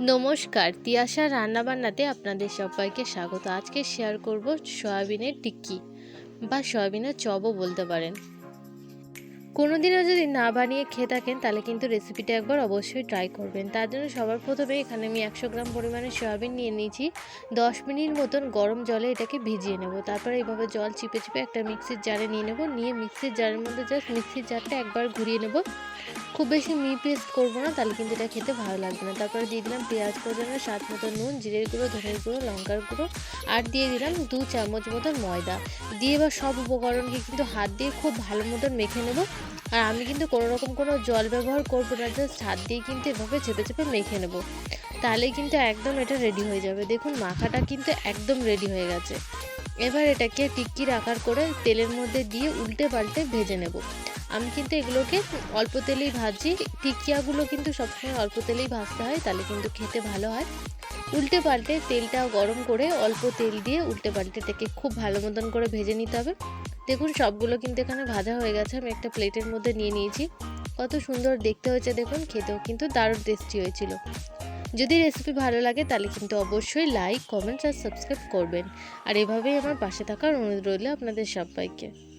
নমস্কার, তিয়াশা রান্নাবান্নাতে আপনাদের সবাইকে স্বাগত। আজকে শেয়ার করব সয়াবিনের টিক্কি, বা সয়াবিনের চপও বলতে পারেন। কোনোদিনও যদি না বানিয়ে খেয়ে থাকেন, তাহলে কিন্তু রেসিপিটা একবার অবশ্যই ট্রাই করবেন। তার জন্য সবার প্রথমে এখানে আমি একশো গ্রাম পরিমাণে সয়াবিন নিয়ে নিয়েছি। দশ মিনিট মতন গরম জলে এটাকে ভিজিয়ে নেব। তারপরে এইভাবে জল চিপে চিপে একটা মিক্সির জারে নিয়ে নেব। নিয়ে মিক্সির জারের মধ্যে জাস্ট মিক্সির জারটা একবার ঘুরিয়ে নেব। খুব বেশি মি পেস্ট করব না, তাহলে কিন্তু এটা খেতে ভালো লাগবে না। তারপরে দিয়ে দিলাম পেঁয়াজ কুচানো, স্বাদ মতো নুন, জিরের গুঁড়ো, ধনের গুঁড়ো, লঙ্কার গুঁড়ো, আর দিয়ে দিলাম দু চামচ মতন ময়দা। দিয়ে এবার সব উপকরণকে কিন্তু হাত দিয়ে খুব ভালো মতন মেখে নেব। আর আমি কিন্তু কোনো রকম কোনো জল ব্যবহার করব না, জাস্ট হাত দিয়ে কিন্তু এভাবে চেপে চেপে মেখে নেব। তাহলেই কিন্তু একদম এটা রেডি হয়ে যাবে। দেখুন মাখাটা কিন্তু একদম রেডি হয়ে গেছে। এবার এটাকে টিক্কির আকার করে তেলের মধ্যে দিয়ে উল্টে পাল্টে ভেজে নেব। আমি কিন্তু এগুলোকে অল্প তেলেই ভাজি। টিকিয়াগুলো কিন্তু সবসময় অল্প তেলেই ভাজতে হয়, তাহলে কিন্তু খেতে ভালো হয়। উল্টে পাল্টে তেলটা গরম করে অল্প তেল দিয়ে উল্টে পাল্টে থেকে খুব ভালো মতন করে ভেজে নিতে হবে। দেখুন, সবগুলো কিন্তু এখানে ভাজা হয়ে গেছে, আমি একটা প্লেটের মধ্যে নিয়ে নিয়েছি। কত সুন্দর দেখতে হয়েছে, দেখুন, খেতেও কিন্তু দারুণ টেস্টি হয়েছিল। যদি রেসিপি ভালো লাগে, তাহলে কিন্তু অবশ্যই লাইক, কমেন্টস আর সাবস্ক্রাইব করবেন। আর এভাবেই আমার পাশে থাকার অনুরোধ রইল আপনাদের সবাইকে।